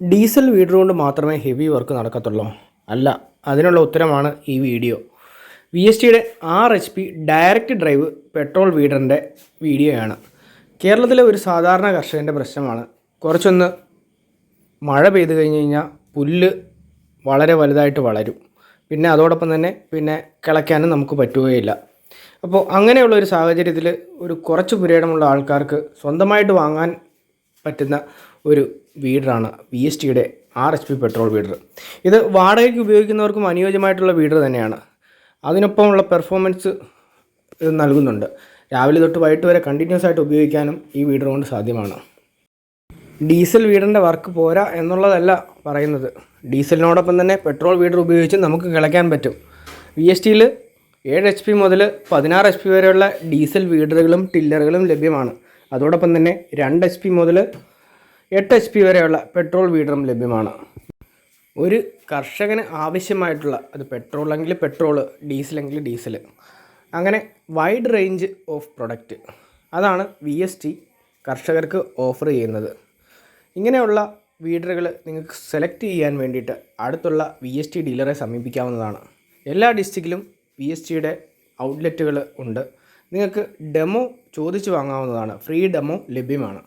Diesel weeder കൊണ്ട് മാത്രമേ heavy work നടക്കത്തുള്ളൂ. അല്ല അതിനുള്ള ഉത്തരമാണ് ഈ വീഡിയോ. വി എസ് ടിയുടെ R H P direct drive petrol വീഡറിന്റെ വീഡിയോയാണ്. കേരളത്തിലെ ഒരു സാധാരണ കർഷകന്റെ പ്രശ്നമാണ്. കുറച്ചൊന്ന് മഴ പെയ്ത് കഴിഞ്ഞ് കഴിഞ്ഞാൽ പുല്ല് വളരെ വലുതായിട്ട് വളരും. പിന്നെ അതോടൊപ്പം തന്നെ പിന്നെ കിളയ്ക്കാനും നമുക്ക് പറ്റുകയില്ല. അപ്പോൾ അങ്ങനെയുള്ള ഒരു സാഹചര്യത്തിൽ ഒരു കുറച്ച് പുരയിടമുള്ള ആൾക്കാർക്ക് സ്വന്തമായിട്ട് വാങ്ങാൻ പറ്റുന്ന ഒരു വീഡറാണ് വി എസ് ടിയുടെ R H P petrol weeder ഇത് വാടകയ്ക്ക് ഉപയോഗിക്കുന്നവർക്കും അനുയോജ്യമായിട്ടുള്ള വീഡർ തന്നെയാണ്. അതിനൊപ്പമുള്ള പെർഫോമൻസ് ഇത് നൽകുന്നുണ്ട്. രാവിലെ തൊട്ട് വൈകിട്ട് വരെ കണ്ടിന്യൂസ് ആയിട്ട് ഉപയോഗിക്കാനും ഈ വീഡർ കൊണ്ട് സാധ്യമാണ്. ഡീസൽ വീടറിന്റെ വർക്ക് പോരാ എന്നുള്ളതല്ല പറയുന്നത്. ഡീസലിനോടൊപ്പം തന്നെ പെട്രോൾ വീഡർ ഉപയോഗിച്ച് നമുക്ക് കിളയ്ക്കാൻ പറ്റും. വി എസ് ടിയിൽ ഏഴ് എച്ച് പി മുതൽ പതിനാറ് എച്ച് പി വരെയുള്ള ഡീസൽ വീഡറുകളും ടില്ലറുകളും ലഭ്യമാണ്. അതോടൊപ്പം തന്നെ രണ്ട് എച്ച് പി മുതൽ എട്ട് എച്ച് പി വരെയുള്ള പെട്രോൾ വീഡറും ലഭ്യമാണ്. ഒരു കർഷകന് ആവശ്യമായിട്ടുള്ള അത് പെട്രോൾ എങ്കിൽ പെട്രോൾ ഡീസലെങ്കിൽ ഡീസൽ അങ്ങനെ വൈഡ് റേഞ്ച് ഓഫ് പ്രൊഡക്റ്റ് അതാണ് വി എസ് ടി കർഷകർക്ക് ഓഫർ ചെയ്യുന്നത്. ഇങ്ങനെയുള്ള വീഡറുകൾ നിങ്ങൾക്ക് സെലക്ട് ചെയ്യാൻ വേണ്ടിയിട്ട് അടുത്തുള്ള വി എസ് ടി ഡീലറെ സമീപിക്കാവുന്നതാണ്. എല്ലാ ഡിസ്ട്രിക്റ്റിലും വി എസ് ടിയുടെ ഔട്ട്ലെറ്റുകൾ ഉണ്ട്. നിങ്ങൾക്ക് ഡെമോ ചോദിച്ചു വാങ്ങാവുന്നതാണ്. ഫ്രീ ഡെമോ ലഭ്യമാണ്.